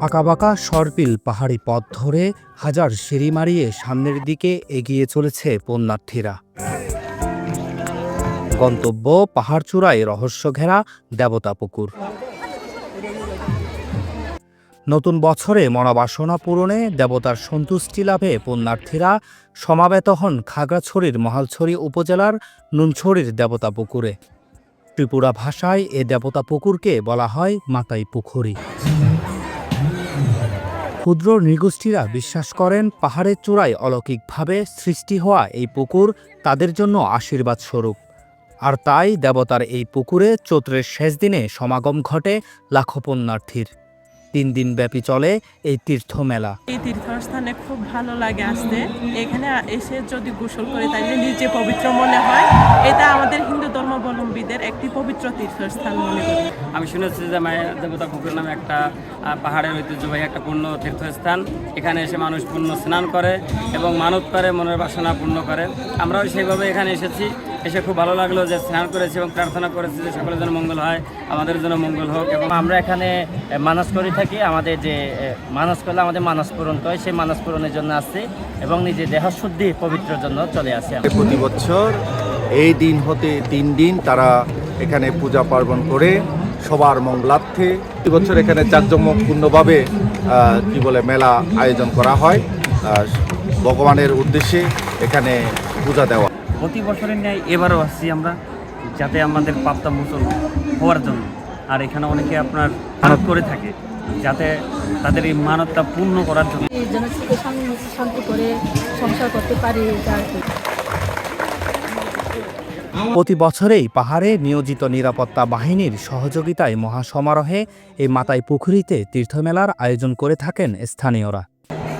আঁকাবাঁকা সরপিল পাহাড়ি পথ ধরে হাজার সিঁড়ি মারিয়ে সামনের দিকে এগিয়ে চলেছে পুণ্যার্থীরা গন্তব্য পাহাড়চূড়ায় রহস্য ঘেরা দেবতা পুকুর নতুন বছরে মনোবাসনা পূরণে দেবতার সন্তুষ্টি লাভে পুণ্যার্থীরা সমাবেত হন খাগড়াছড়ির মহালছড়ি উপজেলার নুনছড়ির দেবতা পুকুরে ত্রিপুরা ভাষায় এ দেবতা পুকুরকে বলা হয় মাতাই পুখুরি। ক্ষুদ্র নৃগোষ্ঠীরা বিশ্বাস করেন পাহাড়ের চূড়ায় অলৌকিকভাবে সৃষ্টি হওয়া এই পুকুর তাদের জন্য আশীর্বাদ স্বরূপ। আর তাই দেবতার এই পুকুরে চৈত্রের শেষ দিনে সমাগম ঘটে লাখো পুণ্যার্থীর। তিন দিন ব্যাপী চলে এই তীর্থ মেলা এই তীর্থস্থানে খুব ভালো লাগে আসতে। এখানে এসে যদি গোসল করে তাহলে নিজে পবিত্র মনে হয়। এটা আমাদের হিন্দু ধর্মাবলম্বীদের একটি পবিত্র তীর্থস্থান মনে করি। আমি শুনেছি যে মায়ের দেবতা পুকুর নামে একটা পাহাড়ের ঐতিহ্যবাহী একটা পূর্ণ তীর্থস্থান। এখানে এসে মানুষ পূর্ণ স্নান করে এবং মানত করে মনের বাসনা পূর্ণ করে। আমরাও সেইভাবে এখানে এসেছি। এসে খুব ভালো লাগল যে স্নান করেছি এবং প্রার্থনা করেছি যে সকলের জন্য মঙ্গল হয়, আমাদের জন্য মঙ্গল হোক এবং আমরা এখানে মানস করে থাকি। আমাদের যে মানস করলে আমাদের মানস পূরণ হয়, সেই মানস পূরণের জন্য আসছি এবং নিজের দেহ শুদ্ধি পবিত্রের জন্য চলে আসি। প্রতি বছর এই দিন হতে তিন দিন তারা এখানে পূজা পার্বণ করে সবার মঙ্গলার্থে। প্রতি বছর এখানে জাঁকজমকপূর্ণভাবে কি বলে, মেলা আয়োজন করা হয়। ভগবানের উদ্দেশ্যে এখানে পূজা দেওয়া প্রতি বছরের ন্যায় এবারও আসছি আমরা যাতে আমাদের পাপটা মোচন হওয়ার জন্য। আর এখানে অনেকে আপনার মানত করে থাকে যাতে তাদের এই মানতটা পূর্ণ করার জন্য। যেন সুখে শান্তি শান্তি করে সংসার করতে পারি এটা আর কি প্রতি বছরেই পাহাড়ে নিয়োজিত নিরাপত্তা বাহিনীর সহযোগিতায় মহাসমারোহে এই মাতাই পুকুরিতে তীর্থমেলার আয়োজন করে থাকেন স্থানীয়রা।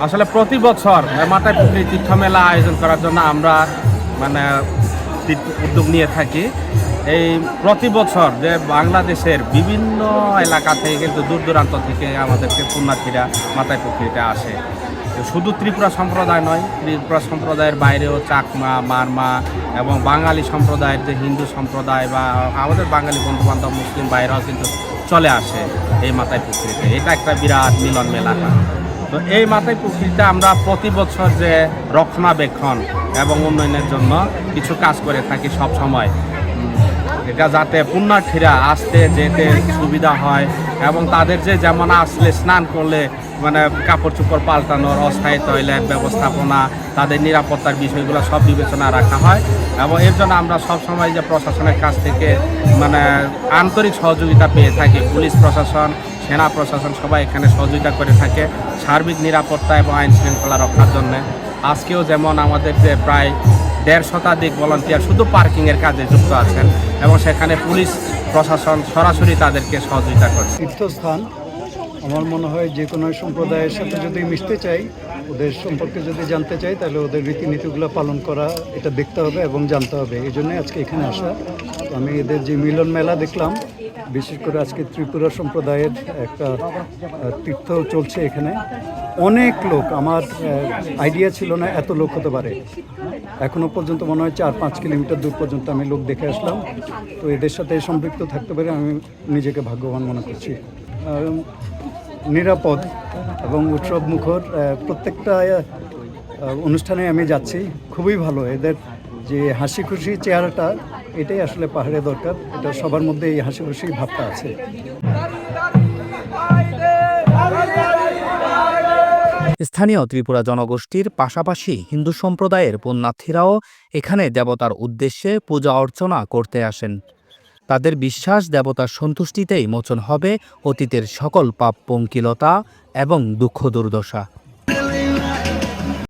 আসলে প্রতি বছর মাতায় পুকুরি তীর্থমেলা আয়োজন করার জন্য আমরা মানে উদ্যোগ নিয়ে থাকি। এই প্রতি বছর যে বাংলাদেশের বিভিন্ন এলাকা থেকে কিন্তু দূর দূরান্ত থেকে আমাদেরকে পুণ্যার্থীরা মাথায় পুকুরিতে আসে। শুধু ত্রিপুরা সম্প্রদায় নয়, ত্রিপুরা সম্প্রদায়ের বাইরেও চাকমা, মারমা এবং বাঙালি সম্প্রদায়ের যে হিন্দু সম্প্রদায় বা আমাদের বাঙালি বন্ধুবান্ধব মুসলিম বাইরেও কিন্তু চলে আসে এই মাথায় পুকুরিতে। এটা একটা বিরাট মিলন মেলা। তো এই মাথায় পুকুরিতে আমরা প্রতি বছর যে রক্ষণাবেক্ষণ এবং উন্নয়নের জন্য কিছু কাজ করে থাকি সব সময়। এটা যাতে পুণ্যার্থীরা আসতে, যেতে সুবিধা হয় এবং তাদের যে যেমন আসলে স্নান করলে মানে কাপড় চোপড় পাল্টানোর, অস্থায়ী টয়লেট ব্যবস্থাপনা, তাদের নিরাপত্তার বিষয়গুলো সব বিবেচনা রাখা হয় এবং এর জন্য আমরা সব সময় যে প্রশাসনের কাছ থেকে মানে আন্তরিক সহযোগিতা পেয়ে থাকি, পুলিশ প্রশাসন সেনা প্রশাসন সবাই এখানে সহযোগিতা করে থাকে, সার্বিক নিরাপত্তা এবং আইন শৃঙ্খলা রক্ষার জন্য। আজকেও যেমন আমাদের যে প্রায় দেড় শতাধিক ভলান্টিয়ার শুধু পার্কিংয়ের কাজে যুক্ত আছেন এবং সেখানে পুলিশ প্রশাসন সরাসরি তাদেরকে সহযোগিতা করছে। তীর্থস্থান, আমার মনে হয় যে কোনো সম্প্রদায়ের সাথে যদি মিশতে চাই, ওদের সম্পর্কে যদি জানতে চাই, তাহলে ওদের রীতিনীতিগুলো পালন করা, এটা দেখতে হবে এবং জানতে হবে। এই জন্যই আজকে এখানে আসা। আমি এদের যে মিলন মেলা দেখলাম বিশেষ করে আজকে ত্রিপুরা সম্প্রদায়ের একটা তীর্থ চলছে এখানে। অনেক লোক, আমার আইডিয়া ছিল না এত লোক হতে পারে। এখনও পর্যন্ত মনে হয় চার পাঁচ কিলোমিটার দূর পর্যন্ত আমি লোক দেখে আসলাম। তো এদের সাথে সম্পৃক্ত থাকতে পারে আমি নিজেকে ভাগ্যবান মনে করছি। নিরাপদ এবং উৎসব মুখর প্রত্যেকটা অনুষ্ঠানে আমি যাচ্ছি। খুবই ভালো। এদের যে হাসি খুশি চেহারাটা এটাই আসলে পাহাড়ে দরকার। এটা সবার মধ্যে এই হাসি খুশি ভাবটা আছে। স্থানীয় ত্রিপুরা জনগোষ্ঠীর পাশাপাশি হিন্দু সম্প্রদায়ের পুণ্যার্থীরাও এখানে দেবতার উদ্দেশ্যে পূজা অর্চনা করতে আসেন। তাদের বিশ্বাস দেবতার সন্তুষ্টিতেই মোচন হবে অতীতের সকল পাপ পঙ্কিলতা এবং দুঃখ দুর্দশা।